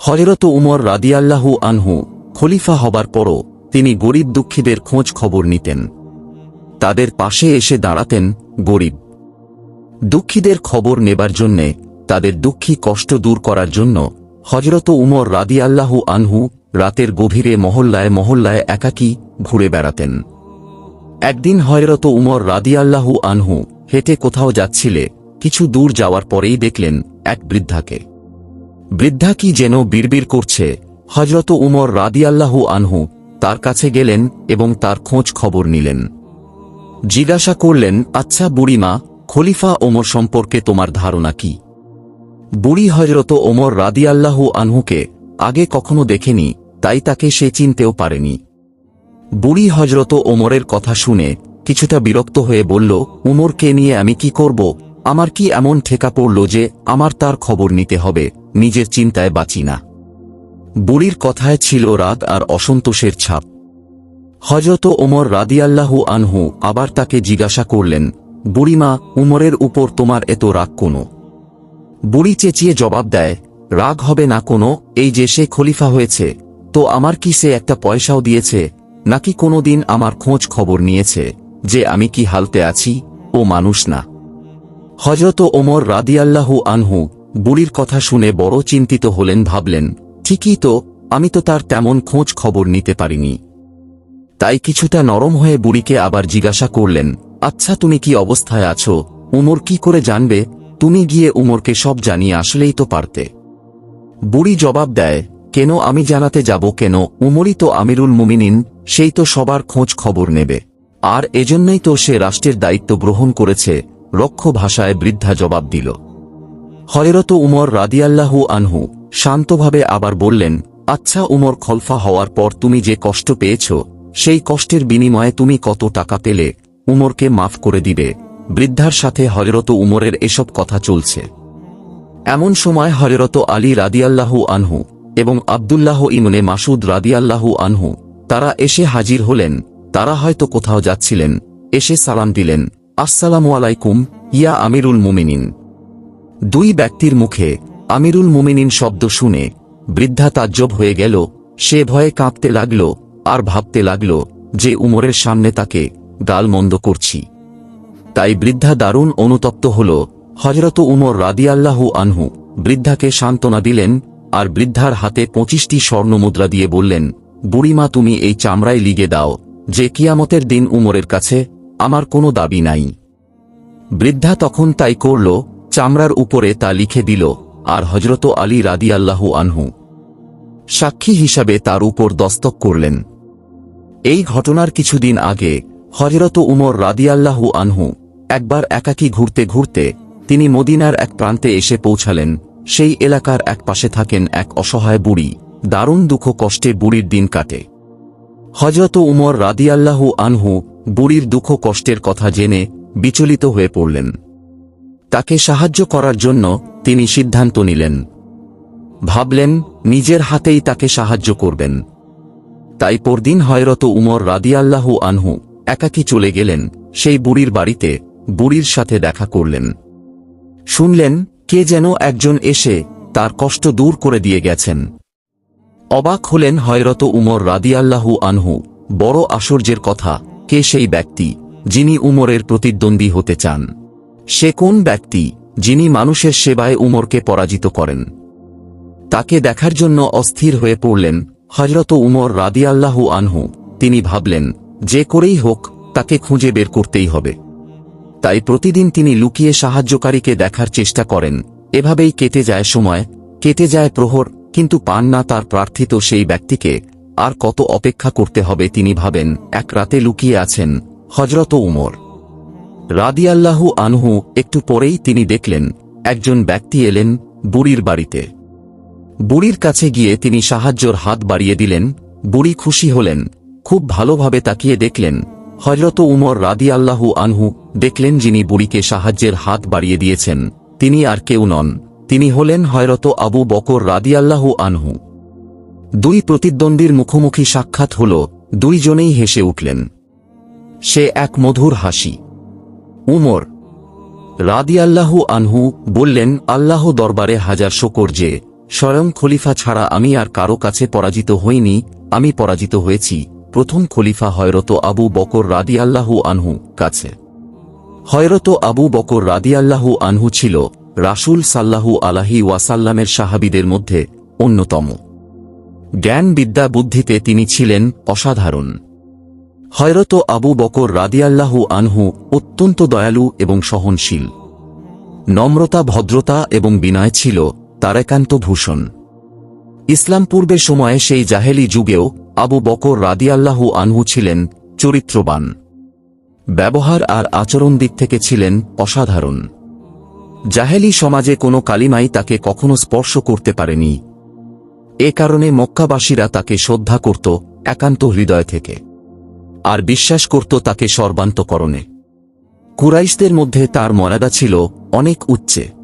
হজরত উমর রাদিয়াল্লাহু আনহু খলিফা হবার পরও তিনি গরিব দুঃখীদের খোঁজ খবর নিতেন। তাদের পাশে এসে দাঁড়াতেন গরিব। দুঃখীদের খবর নেবার জন্যে তাদের দুঃখী কষ্ট দূর করার জন্য হজরত উমর রাদিয়াল্লাহু আনহু রাতের গভীরে মহল্লায় মহল্লায় একাকী ঘুরে বেড়াতেন। একদিন হজরত উমর রাদিয়াল্লাহু আনহু হেঁটে কোথাও যাচ্ছিলে, কিছু দূর যাওয়ার পরেই দেখলেন এক বৃদ্ধাকে। বৃদ্ধা কি যেন বিড়বিড় করছে। হজরত উমর রাদিয়াল্লাহু আনহু তার কাছে গেলেন এবং তার খোঁজ খবর নিলেন। জিজ্ঞাসা করলেন আচ্ছা বুড়িমা, খলিফা ওমর সম্পর্কে তোমার ধারণা কি? বুড়ি হজরত ওমর রাদিয়াল্লাহু আনহুকে আগে কখনো দেখেনি, তাই তাকে সে চিনতেও পারেনি। বুড়ি হজরত ওমরের কথা শুনে কিছুটা বিরক্ত হয়ে বলল, উমরকে নিয়ে আমি কি করব? আমার কি এমন ঠেকা পড়ল যে আমার তার খবর নিতে হবে? নিজের চিন্তায় বাঁচি না। বুড়ির কথায় ছিল রাগ আর অসন্তোষের ছাপ। হজরত ওমর রাদিয়াল্লাহু আনহু আবার তাকে জিজ্ঞাসা করলেন, বুড়িমা, উমরের উপর তোমার এত রাগ কোনো? বুড়ি চেঁচিয়ে জবাব দেয়, রাগ হবে না কোনো, এই যে সে খলিফা হয়েছে, তো আমার কি সে একটা পয়সাও দিয়েছে, নাকি কোনোদিন আমার খোঁজ খবর নিয়েছে, যে আমি কি হালতে আছি, ও মানুষ না? হজরত ওমর রাদিয়াল্লাহু আনহু বুড়ির কথা শুনে বড় চিন্তিত হলেন, ভাবলেন, ঠিকই তো, আমি তো তার তেমন খোঁজ খবর নিতে পারিনি। তাই কিছুটা নরম হয়ে বুড়িকে আবার জিজ্ঞাসা করলেন আচ্ছা তুমি কি অবস্থায় আছো? উমর কি করে জানবে? তুমি গিয়ে উমরকে সব জানিয়ে আসলেই তো পারতে। বুড়ি জবাব দেয়, কেন আমি জানাতে যাব কেন? উমরই তো আমিরুল মুমিনিন, সেই তো সবার খোঁজ খবর নেবে। আর এজন্যই তো সে রাষ্ট্রের দায়িত্ব গ্রহণ করেছে, রক্ষ ভাষায় বৃদ্ধা জবাব দিল। হরেরত উমর রাদিয়াল্লাহু আনহু শান্তভাবে আবার বললেন আচ্ছা উমর খলফা হওয়ার পর তুমি যে কষ্ট পেয়েছ, সেই কষ্টের বিনিময়ে তুমি কত টাকা পেলে, উমরকে মাফ করে দিবে। বৃদ্ধার সাথে হরেরত উমরের এসব কথা চলছে। এমন সময় হরেরত আলী রাদিয়াল্লাহু আনহু এবং আবদুল্লাহ ইমনে মাসুদ রাদিয়াল্লাহু আনহু, তারা এসে হাজির হলেন। তারা হয়তো কোথাও যাচ্ছিলেন, এসে সালাম দিলেন, আসসালামু আলাইকুম, ইয়া আমিরুল মুমিনিন। দুই ব্যক্তির মুখে আমিরুল মুমিনিন শব্দ শুনে বৃদ্ধা তাজ্জব হয়ে গেল, সে ভয়ে কাঁপতে লাগল আর ভাবতে লাগল যে উমরের সামনে তাকে গালমন্দ করছি। তাই বৃদ্ধা দারুণ অনুতপ্ত হল। হজরত উমর রাদিয়াল্লাহু আনহু বৃদ্ধাকে সান্ত্বনা দিলেন আর বৃদ্ধার হাতে পঁচিশটি স্বর্ণমুদ্রা দিয়ে বললেন, বুড়িমা, তুমি এই চামড়ায় লিগে দাও, যে কিয়ামতের দিন উমরের কাছে আমার কোনো দাবি নাই। বৃদ্ধা তখন তাই করল চামড়ার উপরে তা লিখে দিল, আর হজরত আলী রাদি রাদিয়াল্লাহু আনহু। সাক্ষী হিসাবে তার উপর দস্তক করলেন। এই ঘটনার কিছুদিন আগে হজরত উমর রাদিয়াল্লাহু আনহু একবার একাকী ঘুরতে ঘুরতে তিনি মদিনার এক প্রান্তে এসে পৌঁছালেন। সেই এলাকার এক পাশে থাকেন এক অসহায় বুড়ি। দারুণ দুঃখ কষ্টে বুড়ির দিন কাটে। হজরত উমর রাদিয়াল্লাহু আনহু বুড়ির দুঃখ কষ্টের কথা জেনে বিচলিত হয়ে পড়লেন। তাকে সাহায্য করার জন্য তিনি সিদ্ধান্ত নিলেন। ভাবলেন, নিজের হাতেই তাকে সাহায্য করবেন। তাই পরদিন হয়রত উমর রাদিয়াল্লাহু আনহু একাকী চলে গেলেন, সেই বুড়ির বাড়িতে বুড়ির সাথে দেখা করলেন। শুনলেন, কে যেন একজন এসে তার কষ্ট দূর করে দিয়ে গেছেন। অবাক হলেন হয়রত উমর রাদিয়াল্লাহু আনহু। বড় আশ্চর্যের কথা, কে সেই ব্যক্তি যিনি উমরের প্রতিদ্বন্দ্বী হতে চান? সে কোন ব্যক্তি যিনি মানুষের সেবায় উমরকে পরাজিত করেন? তাকে দেখার জন্য অস্থির হয়ে পড়লেন হজরত উমর রাদিয়াল্লাহু আনহু। তিনি ভাবলেন, যে করেই হোক, তাকে খুঁজে বের করতেই হবে। তাই প্রতিদিন তিনি লুকিয়ে সাহায্যকারীকে দেখার চেষ্টা করেন। এভাবেই কেটে যায় সময়, কেটে যায় প্রহর, কিন্তু পান না তার প্রার্থিত সেই ব্যক্তিকে। আর কত অপেক্ষা করতে হবে তিনি ভাবেন, এক রাতে লুকিয়ে আছেন হজরত উমর। রাদিয়াল্লাহু আনহু একটু পরেই তিনি দেখলেন, একজন ব্যক্তি এলেন বুড়ির বাড়িতে। বুড়ির কাছে গিয়ে তিনি সাহায্যর হাত বাড়িয়ে দিলেন, বুড়ি খুশি হলেন, খুব ভালোভাবে তাকিয়ে দেখলেন। হজরত উমর রাদিয়াল্লাহু আনহু দেখলেন যিনি বুড়িকে সাহায্যের হাত বাড়িয়ে দিয়েছেন, তিনি আর কেউ নন, তিনি হলেন হয়রত আবু বকর রাদিয়াল্লাহু আনহু। দুই প্রতিদ্বন্দ্বীর মুখোমুখি সাক্ষাৎ হল, দুইজনেই হেসে উঠলেন। সে এক মধুর হাসি। উমর রাদিয়াল্লাহু আনহু বললেন, আল্লাহ দরবারে হাজার শকর যে, স্বয়ং খলিফা ছাড়া আমি আর কারও কাছে পরাজিত হইনি, আমি পরাজিত হয়েছি। প্রথম খলিফা হয়রত আবু বকর রাদিয়াল্লাহু আনহু কাছে। হয়রত আবু বকর রাদিয়াল্লাহু আনহু ছিল রাসূল সাল্লাহু আলাহি ওয়াসাল্লামের সাহাবিদের মধ্যে অন্যতম। জ্ঞান বিদ্যা বুদ্ধিতে তিনি ছিলেন অসাধারণ। হয়রত আবু বকর রাদিয়াল্লাহু আনহু অত্যন্ত দয়ালু এবং সহনশীল। নম্রতা, ভদ্রতা এবং বিনয় ছিল তার একান্ত ভূষণ। ইসলাম পূর্বের সময়ে সেই জাহেলি যুগেও আবু বকর রাদিয়াল্লাহু আনহু ছিলেন চরিত্রবান। ব্যবহার আর আচরণ দিক থেকে ছিলেন অসাধারণ। জাহেলি সমাজে কোনো কালিমাই তাকে কখনো স্পর্শ করতে পারেনি। এ কারণে মক্কাবাসীরা তাকে শ্রদ্ধা করত একান্ত হৃদয় থেকে। আর বিশ্বাস করত তাকে সর্বান্তকরণে। কুরাইশদের মধ্যে তার মর্যাদা ছিল অনেক উচ্চে।